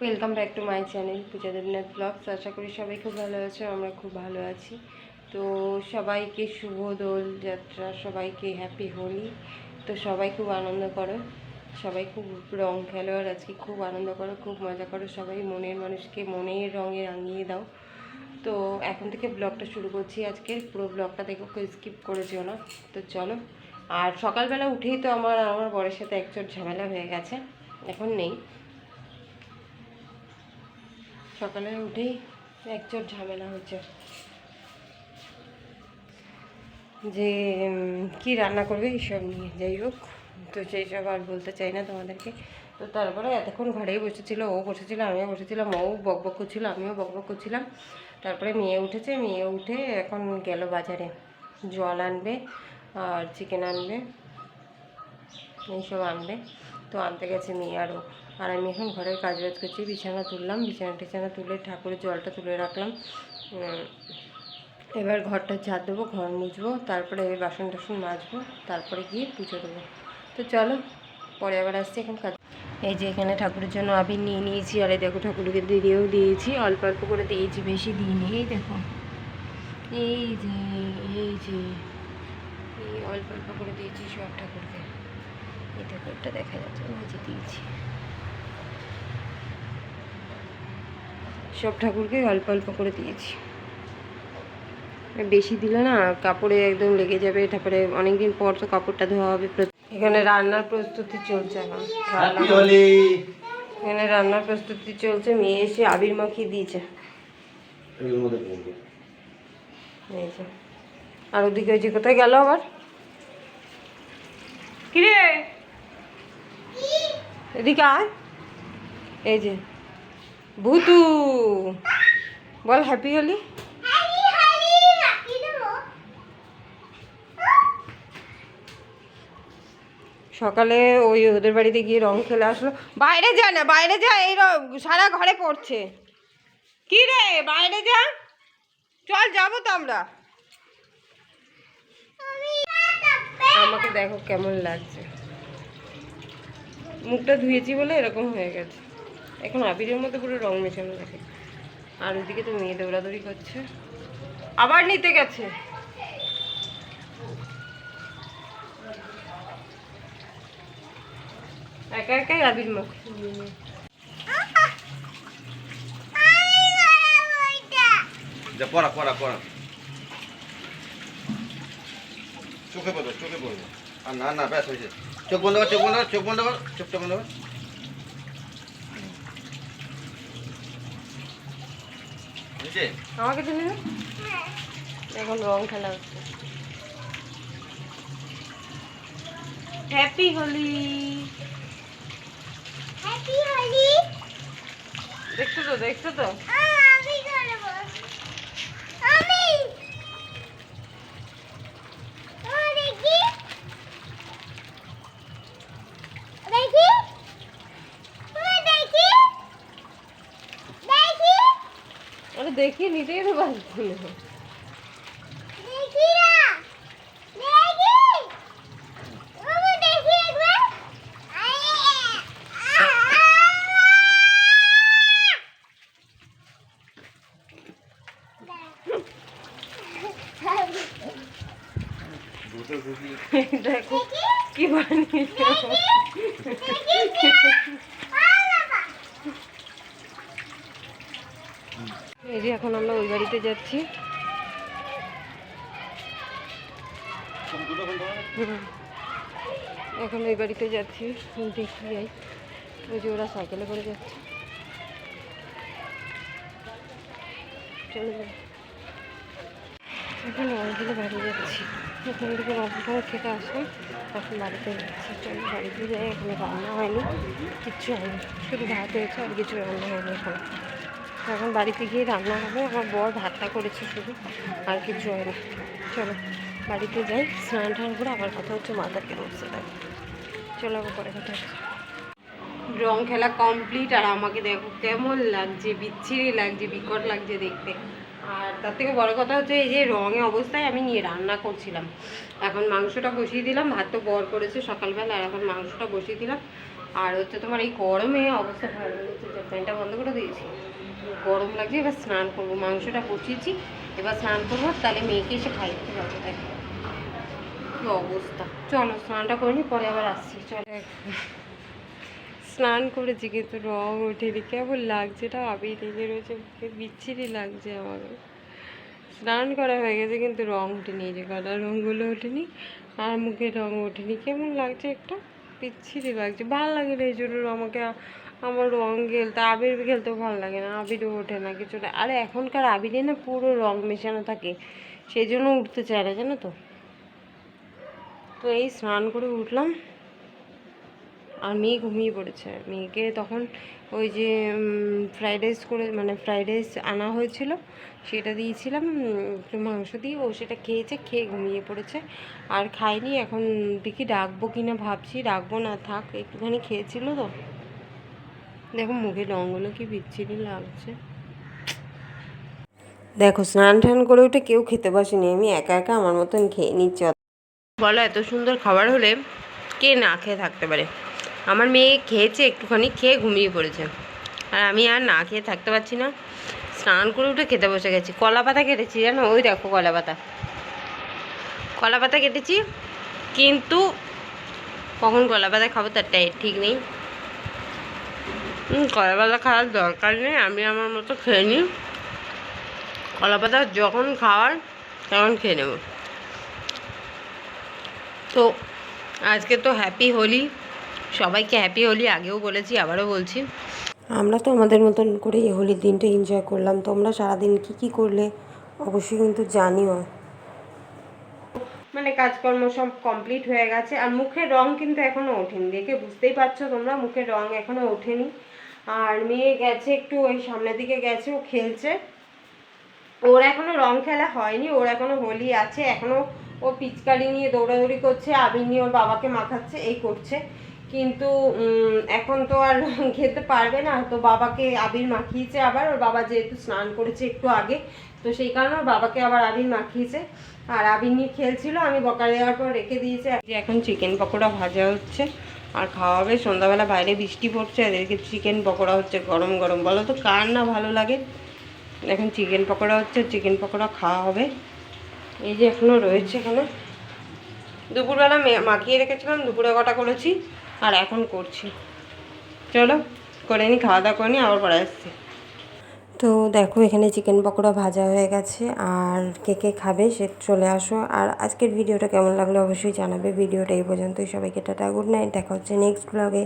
Welcome back to my channel Puja Debnath vlogs আশা করি সবাই খুব ভালো আছে, আমরা খুব ভালো আছি। তো সবাইকে শুভ দোল যাত্রা, সবাইকে হ্যাপি হোলি। তো সবাই খুব আনন্দ করো, সবাই খুব রং খেলো, আর আজকে খুব আনন্দ করো, খুব মজা করো। সবাই মনের মানুষকে মনের রঙে রাঙিয়ে দাও। তো এখন থেকে ব্লগটা শুরু করছি। আজকের পুরো ব্লগটা দেখো, কেউ স্কিপ করেছিও না। তো চলো, আর সকালবেলা উঠেই তো আমার আমার বরের সাথে একচোট ঝামেলা হয়ে গেছে। এখন নেই। সকালে উঠেই একচোট ঝামেলা হচ্ছে। যে কি রান্না করবে এইসব নিয়ে, যাই হোক, তো সেই সব আর বলতে চাই না তোমাদেরকে। তো তারপরে এতক্ষণ ঘরেই বসেছিল, ও বসেছিল, আমিও বসেছিলাম, ও বক বক করছিল, আমিও বক বক করছিলাম। তারপরে মেয়ে উঠেছে, মেয়ে উঠে এখন গেল বাজারে। জল আনবে আর চিকেন আনবে, এইসব আনবে। তো আনতে গেছে মেয়ে আরও। আর আমি এখন ঘরের কাজ বাজ করছি, বিছানা তুললাম, বিছানা টিছানা তুলে ঠাকুরের জলটা তুলে রাখলাম। এবার ঘরটা ঝাড় দেবো, ঘর মুছবো, তারপরে বাসন টাসন মাজবো, তারপরে গিয়ে পুজো দেবো। তো চলো, পরে আবার আসছি এখন কাজ। এই যে এখানে ঠাকুরের জন্য আবির নিয়ে নিয়েছি, আর দেখো ঠাকুরকে দিয়েও দিয়েছি, অল্প অল্প করে দিয়েছি, বেশি দিইনি, এই দেখো। এই যে এই যে, এই অল্প অল্প করে দিয়েছি সব ঠাকুরকে। দেখা যাচ্ছে ওই দিয়েছি। সব ঠাকুরকে অল্প অল্প করে দিয়েছি। বেশি দিলে না কাপড়ে একদম লেগে যাবে তারপরে অনেকদিন পর তো কাপড়টা ধোয়া হবে এখানে রান্নার প্রস্তুতি চলছে এখন। এখানে রান্নার প্রস্তুতি চলছে মেয়ে এসে আবির মাখিয়ে দিয়েছে। এর মধ্যে পড়বে আর ওদিকে ওই যে কোথায় গেল আবার? কিরে? এদিকে আয়। এই যে ভুতু বল হ্যাপি হলি? সকালে ওই ওদের বাড়িতে গিয়ে রং খেলে আসলো। বাইরে যা না বাইরে যা এই সারা ঘরে পড়ছে। কি রে বাইরে যা। চল যাব তো আমরা। আমাকে দেখো কেমন লাগছে। মুখটা ধুয়েছি বলে এরকম হয়ে গেছে। এখন আবিরের মধ্যে পুরো রং মেশানো দেখে। আর ওদিকে তো মেয়ে দৌড়াদৌড়ি করছে। আবার নিতে গেছে। একা একাই আবির মুখ। পড়া পড়া পড়া। চোখে পড়বে চোখে পড়বে আর না না, ব্যাস, হয়েছে। চোখ বন্ধ কর চোখ বন্ধ কর চোখ বন্ধ কর চোখটা বন্ধ কর। আমাকে দিলি এখন রং খেলা হচ্ছে। হ্যাপি হোলি দেখছ তো দেখছ তো? দেখি নিতেই তো পারছি না। কি বানিয়েছে। যে এখন আমরা ওই বাড়িতে যাচ্ছি। এখন ওই বাড়িতে যাচ্ছি দেখি যাই। ওই যে ওরা সাইকেলে করে যাচ্ছে। এখন অনেকগুলো বাড়ি যাচ্ছি। এখান থেকে রংপুর থেকে আসলাম, এখন বাড়িতে যাচ্ছি। চলো বাড়িতে যাই, এখানে রান্না হয়নি, কিচ্ছু হয়নি। শুধু ভাত হয়েছে আর কিছু রান্না হয়নি এখন। এখন বাড়িতে গিয়ে রান্না হবে। আমার বর ভাতটা করেছে শুধু, আর কিছু হয় না। চলো, বাড়িতে যাই। স্নান টান করে আবার কথা হচ্ছে মাথাকে বসতে থাকবে চলো আবার পরে কথা রং খেলা কমপ্লিট আর আমাকে দেখো কেমন লাগছে, বিচ্ছিরি লাগছে, বিকট লাগছে দেখতে। আর তার থেকে বড় কথা হচ্ছে এই যে রঙে অবস্থায় আমি নিয়ে রান্না করছিলাম। এখন মাংসটা বসিয়ে দিলাম, ভাত তো বর করেছে সকালবেলা, আর এখন মাংসটা বসিয়ে দিলাম। আর হচ্ছে তোমার এই গরমে অবস্থা খারাপ হয়ে ফ্যানটা বন্ধ করে দিয়েছি। গরম লাগছে, এবার স্নান করব। মাংসটা কষিয়েছি এবার স্নান করব তাহলে মেয়েকে এসে খাইতে দেখো। কি অবস্থা। চলো, স্নানটা করে নি, পরে আবার আসছি, চলো। স্নান করেছি কিন্তু রং ওঠেনি, কেমন লাগছে, এটা আবির লেগে রয়েছে বিচ্ছিরি লাগছে আমাকে স্নান করা হয়ে গেছে, কিন্তু রং ওঠেনি যে গলার রঙগুলো ওঠেনি, আর মুখে রং ওঠেনি, কেমন লাগছে একটা? বিচ্ছিরি লাগছে, ভালো লাগে না, এই জন্য আমাকে আমার রং খেলতে, আবির খেলতেও ভালো লাগে না, আবিরও ওঠে না কিছুটা আরে এখনকার আবিরে না পুরো রং মেশানো থাকে, সেই জন্য উঠতে চায় না, জানো তো। তো এই স্নান করে উঠলাম, আর মেয়ে ঘুমিয়ে পড়েছে। মেয়েকে তখন ওই যে ফ্রাইড রাইস করে মানে ফ্রাইড রাইস আনা হয়েছিল, সেটা দিয়েছিলাম একটু মাংস দিয়ে, ও সেটা খেয়েছে, খেয়ে ঘুমিয়ে পড়েছে। আর খাইনি, এখন দেখি ডাকবো কি না ভাবছি, ডাকবো না, থাক, একটুখানি খেয়েছিল তো। দেখো মুখের রঙগুলো কি বিচ্ছিরি লাগছে। দেখো, স্নান টান করে উঠে কেউ খেতে বসেনি, আমি একা একা আমার মতন খেয়ে নিচ্ছি। বলো, এত সুন্দর খাবার হলে কে না খেয়ে থাকতে পারে? আমার মেয়ে খেয়েছে একটুখানি, খেয়ে ঘুমিয়ে পড়েছে। আর আমি আর না খেয়ে থাকতে পারছি না। স্নান করে উঠে খেতে বসে গেছি। কলা পাতা কেটেছি, জানো? ওই দেখো কলা পাতা। কলা পাতা কেটেছি, কিন্তু কখন কলা পাতা খাব তার ঠিক নেই। হুম, কলা পাতা খাওয়ার দরকার নেই আমি আমার মতো খেয়ে নিই। কলাপাতা যখন খাওয়ার তখন খেয়ে নেব। তো আজকে তো হ্যাপি হোলি সবাইকে হ্যাপি হোলি আগেও বলেছি আবারও বলছি। আমরা তো আমাদের মতন করে এই হোলির দিনটা এনজয় করলাম তোমরা সারাদিন কি কি করলে অবশ্যই কিন্তু জানিও। মানে কাজকর্ম সব কমপ্লিট হয়ে গেছে। আর মুখের রং কিন্তু এখনও ওঠেনি। দেখে বুঝতেই পারছ তোমরা, মুখের রং এখনও ওঠেনি। আর মেয়ে গেছে একটু ওই সামনের দিকে গেছে, ও খেলছে। ওর এখনও রং খেলা হয়নি, ওর এখনও হোলি আছে। এখনও ও পিচকারি নিয়ে দৌড়াদৌড়ি করছে, আবির নিয়ে ওর বাবাকে মাখাচ্ছে, এই করছে। কিন্তু এখন তো আর খেতে পারবে না। তো বাবাকে আবির মাখিয়েছে আবার। ওর বাবা যেহেতু স্নান করেছে একটু আগে, তো সেই কারণে ওর বাবাকে আবার আবির মাখিয়েছে। আর আবির নিয়ে খেলছিল, আমি বকা দেওয়ার পর রেখে দিয়েছি। এখন চিকেন পকোড়া ভাজা হচ্ছে। আর খাওয়া হবে, সন্ধ্যাবেলা বাইরে বৃষ্টি পড়ছে, এদেরকে চিকেন পকোড়া হচ্ছে গরম গরম। বলো তো, কার না ভালো লাগে? এখন চিকেন পকোড়া হচ্ছে, চিকেন পকোড়া খাওয়া হবে। এই যে এখনও রয়েছে এখানে। দুপুরবেলা মাখিয়ে রেখেছিলাম, দুপুরে কটা করেছি। আর এখন করছি। চলো, করে নিই খাওয়া দাওয়া করে নি, আবার পরে আসছি। তো দেখো, এখানে চিকেন পকোড়া ভাজা হয়ে গেছে, আর কে কে খাবে সে চলে আসো। আর আজকের ভিডিওটা কেমন লাগল অবশ্যই জানাবে। ভিডিওটা এই পর্যন্তই। সবাইকে টাটা, গুড নাইট। দেখা হচ্ছে নেক্সট ব্লগে